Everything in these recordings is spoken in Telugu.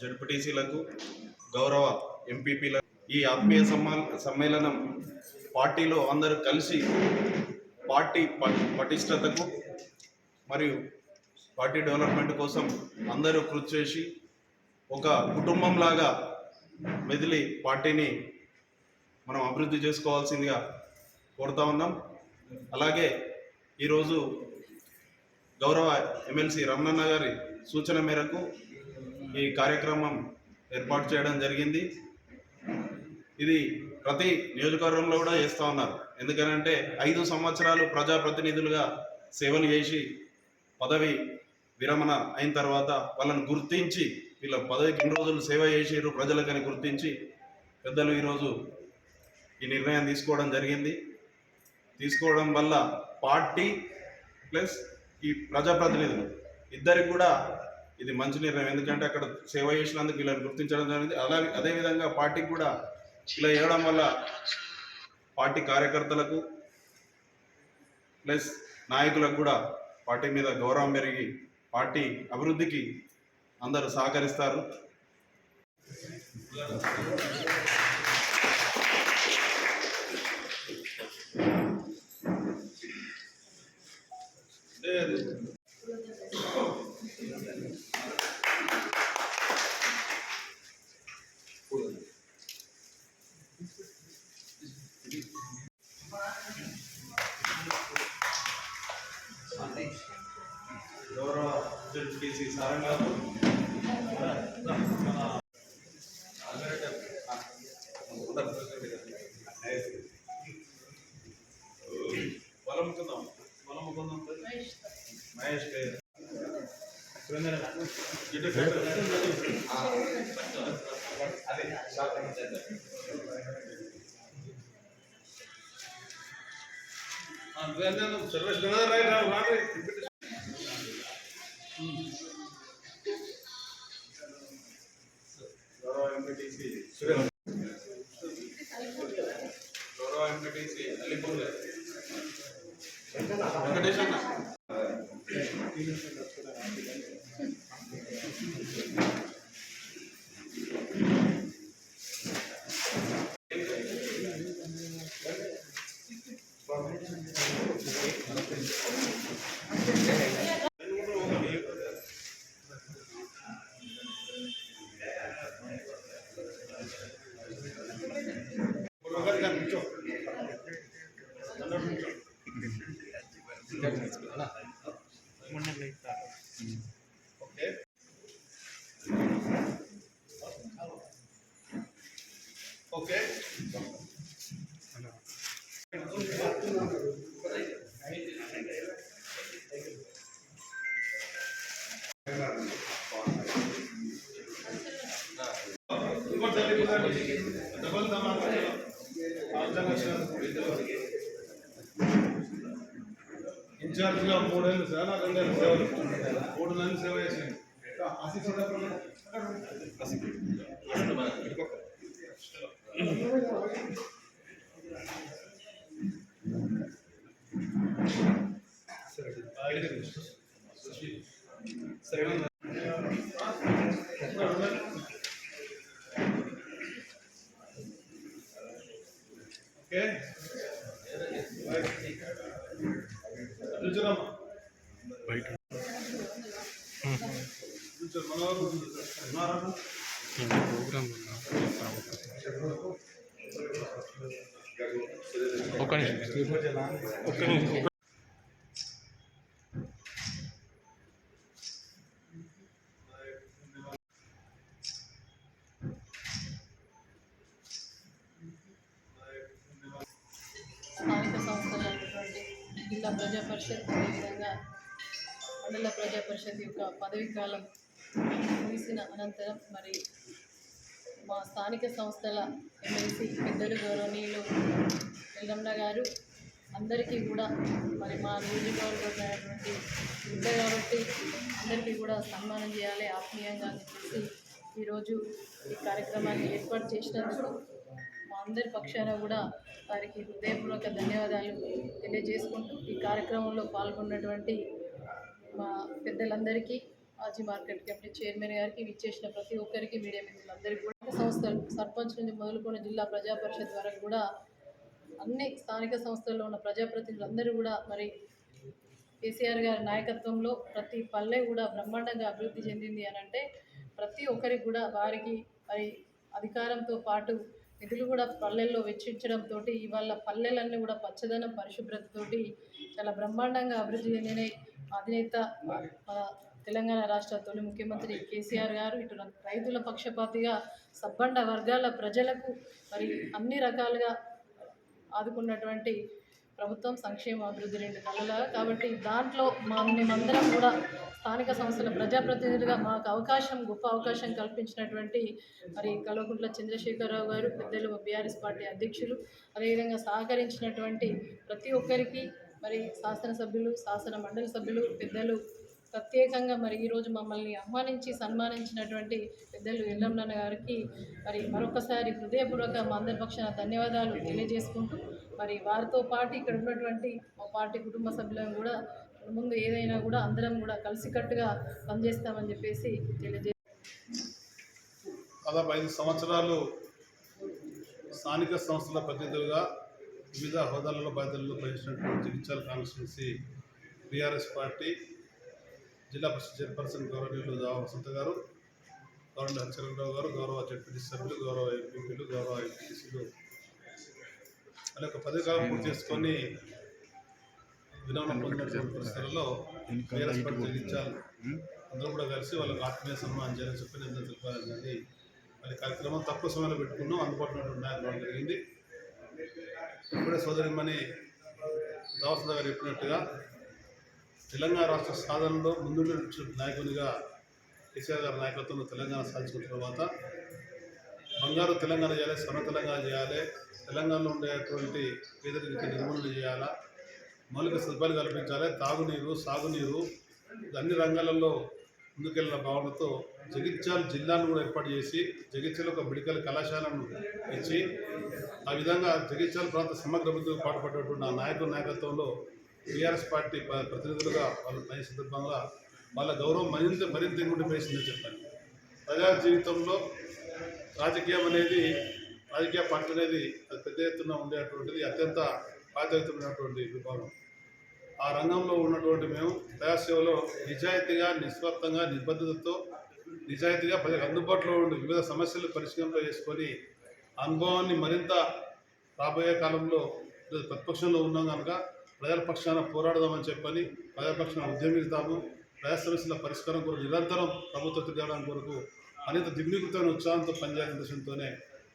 జడ్పీటీసీలకు గౌరవ ఎంపీపీలకు ఈ ఆత్మీయ సమ్మేళనం పార్టీలో అందరూ కలిసి పార్టీ ప- పటిష్టతకు మరియు పార్టీ డెవలప్మెంట్ కోసం అందరూ కృషి చేసి ఒక కుటుంబంలాగా మెదిలి పార్టీని మనం అభివృద్ధి చేసుకోవాల్సిందిగా కోరుతా ఉన్నాం. అలాగే ఈరోజు గౌరవ ఎమ్మెల్సీ రమణన్న గారి సూచన మేరకు ఈ కార్యక్రమం ఏర్పాటు చేయడం జరిగింది. ఇది ప్రతి నియోజకవర్గంలో కూడా చేస్తూ ఉన్నారు. ఎందుకనంటే ఐదు సంవత్సరాలు ప్రజాప్రతినిధులుగా సేవలు చేసి పదవి విరమణ అయిన తర్వాత వాళ్ళని గుర్తించి వీళ్ళ పదవికి ఇన్ని రోజులు సేవ చేసారు ప్రజలకని గుర్తించి పెద్దలు ఈరోజు ఈ నిర్ణయం తీసుకోవడం జరిగింది. తీసుకోవడం వల్ల పార్టీ ప్లస్ ఈ ప్రజాప్రతినిధులు ఇద్దరికి కూడా ఇది మంచి నిర్ణయం. ఎందుకంటే అక్కడ సేవ చేసినందుకు వీళ్ళని గుర్తించడం జరిగింది. అలాగే అదేవిధంగా పార్టీకి కూడా ఇలా చేయడం వల్ల పార్టీ కార్యకర్తలకు ప్లస్ నాయకులకు కూడా పార్టీ మీద గౌరవం పెరిగి పార్టీ అభివృద్ధికి అందరూ సహకరిస్తారు. లేదు. గౌరవ ఎంపీటీసీ సురేష్ గౌరవ ఎంపీటీసీ అలీపూర్ గారు డబల్ ధమాకా ఇన్ఛార్జ్గా మూడేళ్ళు సార్ నాకు రెండేళ్ళు సేవలు మూడు నెలలు సేవ చేసాను ఓకే మనవారు ఉన్నారా? ఒక్క నిమిషం. ఒక్క నిమిషం. ప్రజా పరిషత్ అదేవిధంగా మండల ప్రజా పరిషత్ యొక్క పదవీ కాలం ముగిసిన అనంతరం మరి మా స్థానిక సంస్థల ఎమ్మెల్సీ పెద్దలు గౌరవనీయులు ఎల్లమ్మ గారు అందరికీ కూడా మరి మా నియోజకవర్గమైనటువంటి బిడ్డ కాబట్టి అందరికీ కూడా సన్మానం చేయాలి ఆత్మీయంగా అని చెప్పేసి ఈరోజు ఈ కార్యక్రమాన్ని ఏర్పాటు చేసినందుకు అందరి పక్షాన కూడా వారికి హృదయపూర్వక ధన్యవాదాలు తెలియజేసుకుంటూ ఈ కార్యక్రమంలో పాల్గొన్నటువంటి మా పెద్దలందరికీ ఆజీ మార్కెట్ కమిటీ చైర్మన్ గారికి విచ్చేసిన ప్రతి ఒక్కరికి మీడియా మిత్రులందరికీ కూడా సంస్థలు సర్పంచ్ నుంచి మొదలుకొని జిల్లా ప్రజా పరిషత్ వరకు కూడా అన్ని స్థానిక సంస్థల్లో ఉన్న ప్రజాప్రతినిధులందరూ కూడా మరి కేసీఆర్ గారి నాయకత్వంలో ప్రతి పల్లె కూడా బ్రహ్మాండంగా అభివృద్ధి చెందింది అని అంటే ప్రతి ఒక్కరికి కూడా వారికి మరి అధికారంతో పాటు నిధులు కూడా పల్లెల్లో వెచ్చించడంతో ఇవాళ పల్లెలన్నీ కూడా పచ్చదనం పరిశుభ్రతతోటి చాలా బ్రహ్మాండంగా అభివృద్ధి చెందినాయి అధినేత తెలంగాణ రాష్ట్ర తొలి ముఖ్యమంత్రి కేసీఆర్ గారు ఇటు రైతుల పక్షపాతిగా సబ్బండ వర్గాల ప్రజలకు మరి అన్ని రకాలుగా ఆదుకున్నటువంటి ప్రభుత్వం సంక్షేమ అభివృద్ధి రెండు కళల. కాబట్టి దాంట్లో మా మేమందరం కూడా స్థానిక సంస్థల ప్రజాప్రతినిధులుగా మాకు అవకాశం గొప్ప అవకాశం కల్పించినటువంటి మరి కల్వకుంట్ల చంద్రశేఖరరావు గారు పెద్దలు బీఆర్ఎస్ పార్టీ అధ్యక్షులు. అదేవిధంగా సహకరించినటువంటి ప్రతి ఒక్కరికి మరి శాసనసభ్యులు శాసన మండలి సభ్యులు పెద్దలు ప్రత్యేకంగా మరి ఈరోజు మమ్మల్ని ఆహ్వానించి సన్మానించినటువంటి పెద్దలు ఎల్లమ్మన్న గారికి మరి మరొకసారి హృదయపూర్వక మా అందరి పక్షాన ధన్యవాదాలు తెలియజేసుకుంటూ మరి వారితో పాటు ఇక్కడ ఉన్నటువంటి మా పార్టీ కుటుంబ సభ్యులను కూడా ముందు ఏదైనా కూడా అందరం కూడా కలిసికట్టుగా పనిచేస్తామని చెప్పేసి తెలియజే దాదాపు ఐదు సంవత్సరాలు స్థానిక సంస్థల ప్రతినిధులుగా వివిధ హోదాలలో బాధ్యతలు పనిచేసినటువంటి జగిత్యాల కాన్స్టిట్యున్సీ బీఆర్ఎస్ పార్టీ జిల్లా పరిషత్ చైర్పర్సన్ గౌరవనీయులు దావ వసంత గారు గౌరవ హరిచరణరావు గారు గౌరవ జడ్పీటీ సభ్యులు గౌరవ ఎంపీలు గౌరవ ఎంపీసీలు వాళ్ళ యొక్క పదవికాలం పూర్తి చేసుకొని విరామం పొందినటువంటి పరిస్థితుల్లో బీఆర్ఎస్ పార్టీ అందరూ కూడా కలిసి వాళ్ళకి ఆత్మీయ సన్మానం చేయాలని చెప్పి నేను తెలిపాలని వాళ్ళ కార్యక్రమం తక్కువ సమయంలో పెట్టుకున్నాం. అందుబాటులో నాయకులు జరిగింది. ఇప్పుడే సోదరిమణి దావసంద గారు చెప్పినట్టుగా తెలంగాణ రాష్ట్ర సాధనలో ముందుండి నాయకునిగా కేసీఆర్ గారి నాయకత్వంలో తెలంగాణ సాధించిన తర్వాత బంగారు తెలంగాణ చేయాలి స్వర్ణ తెలంగాణ చేయాలి తెలంగాణలో ఉండేటువంటి పేదరిక నిర్మూలన చేయాలా మౌలిక సదుపాయాలు కల్పించాలి తాగునీరు సాగునీరు అన్ని రంగాలలో ముందుకెళ్ళిన భావనతో జగిత్యాల జిల్లాను కూడా ఏర్పాటు చేసి జగిత్యాల ఒక మెడికల్ కళాశాలను ఇచ్చి ఆ విధంగా జగిత్యాల ప్రాంత సమగ్ర అభివృద్ధికి పాటుపడేటువంటి ఆ నాయకుల నాయకత్వంలో టీఆర్ఎస్ పార్టీ ప్రతినిధులుగా వాళ్ళు పని సందర్భంగా వాళ్ళ గౌరవం మరింత మరింత ఇంకొంటి పెంచిందని చెప్పాను ప్రజా జీవితంలో రాజకీయం అనేది రాజకీయ పార్టీ అనేది అది పెద్ద ఎత్తున ఉండేటువంటిది అత్యంత బాధ్యతమైనటువంటి విభాగం. ఆ రంగంలో ఉన్నటువంటి మేము ప్రజాసేవలో నిజాయితీగా నిస్వార్థంగా నిబద్ధతతో నిజాయితీగా ప్రజలకు అందుబాటులో ఉండి వివిధ సమస్యలు పరిష్కారంలో చేసుకొని అనుభవాన్ని మరింత రాబోయే కాలంలో ప్రతిపక్షంలో ఉన్నాం కనుక ప్రజల పక్షాన పోరాడదామని చెప్పని ప్రజల పక్షాన ఉద్యమిస్తాము. ప్రజా సమస్యల పరిష్కారం కొరకు నిరంతరం ప్రభుత్వం తిరగడం కొరకు అనేక దిగ్నికృతమైన ఉత్సాహంతో పనిచేయాలనే ఉద్దేశంతోనే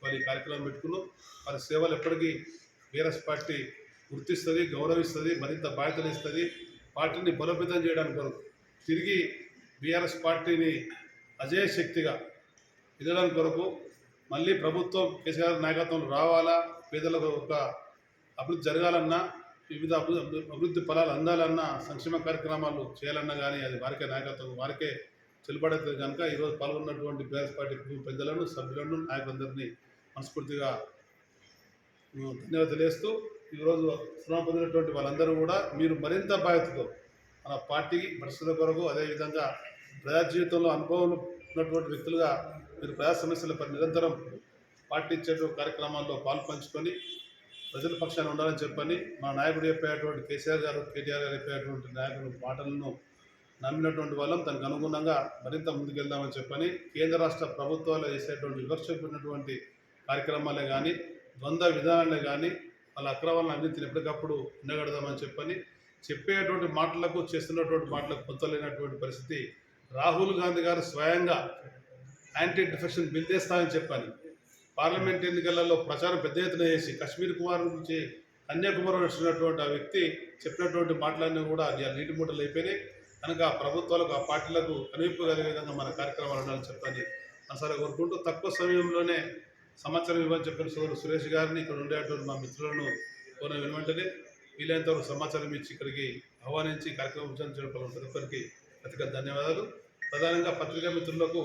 వారి కార్యక్రమం పెట్టుకున్నాం. వారి సేవలు ఎప్పటికీ బీఆర్ఎస్ పార్టీ గుర్తిస్తుంది గౌరవిస్తుంది మరింత బాధ్యతలు ఇస్తుంది. పార్టీని బలోపేతం చేయడానికి కొరకు తిరిగి బీఆర్ఎస్ పార్టీని అజయ శక్తిగా ఎదగడం కొరకు మళ్ళీ ప్రభుత్వం కేసీఆర్ నాయకత్వంలో రావాలా? పేదలకు ఒక అభివృద్ధి జరగాలన్నా వివిధ అభివృద్ధి ఫలాలు అందాలన్నా సంక్షేమ కార్యక్రమాలు చేయాలన్నా కానీ అది వారికే నాయకత్వం వారికే చెల్లుబడుతుంది కనుక ఈరోజు పాల్గొన్నటువంటి బీఆర్ఎస్ పార్టీ పెద్దలను సభ్యులను నాయకులందరినీ మనస్ఫూర్తిగా ధన్యవాదాలు తెలియజేస్తూ ఈరోజు శ్రమ పొందినటువంటి వాళ్ళందరూ కూడా మీరు మరింత బాధ్యతతో మన పార్టీకి పరిస్థితుల కొరకు అదేవిధంగా ప్రజా జీవితంలో అనుభవం ఉన్నటువంటి వ్యక్తులుగా మీరు ప్రజా సమస్యలపై నిరంతరం పార్టీ ఇచ్చేటువంటి కార్యక్రమాల్లో పాలు పంచుకొని ప్రజల పక్షాన ఉండాలని చెప్పని మా నాయకుడు చెప్పేటువంటి కేసీఆర్ గారు కేటీఆర్ గారు చెప్పేటువంటి నాయకుడు మాటలను నమ్మినటువంటి వాళ్ళం. దానికి అనుగుణంగా మరింత ముందుకెళ్దామని చెప్పని కేంద్ర రాష్ట్ర ప్రభుత్వాలు చేసేటువంటి వివక్షమైనటువంటి కార్యక్రమాలే కానీ ద్వంద్వ విధానాలే కానీ వాళ్ళ అక్రమాలను అన్నింటిని ఎప్పటికప్పుడు ఉండగడదామని చెప్పని చెప్పేటువంటి మాటలకు చేస్తున్నటువంటి మాటలకు పొంతలేనటువంటి పరిస్థితి రాహుల్ గాంధీ గారు స్వయంగా యాంటీ డిఫెక్షన్ బిల్ తెస్తామని చెప్పాను పార్లమెంట్ ఎన్నికలలో ప్రచారం పెద్ద ఎత్తున చేసి కశ్మీర్ కుమార్ నుంచి కన్యాకుమారి వచ్చినటువంటి ఆ వ్యక్తి చెప్పినటువంటి మాటలన్నీ కూడా నీటి మూటలు అయిపోయినాయి. కనుక ఆ ప్రభుత్వాలకు ఆ పార్టీలకు కనిపింపు కలిగే విధంగా మన కార్యక్రమాలు ఉండాలని చెప్పని మనసారా కోరుకుంటూ తక్కువ సమయంలోనే సమాచారం ఇవ్వని చెప్పిన సోదరు సురేష్ గారిని ఇక్కడ ఉండేటువంటి మా మిత్రులను కోరిన వెనువెంటనే వీలైనంత వరకు సమాచారం ఇచ్చి ఇక్కడికి ఆహ్వానించి కార్యక్రమం చేయడం ప్రతి ఒక్కరికి ధన్యవాదాలు. ప్రధానంగా పత్రికా మిత్రులకు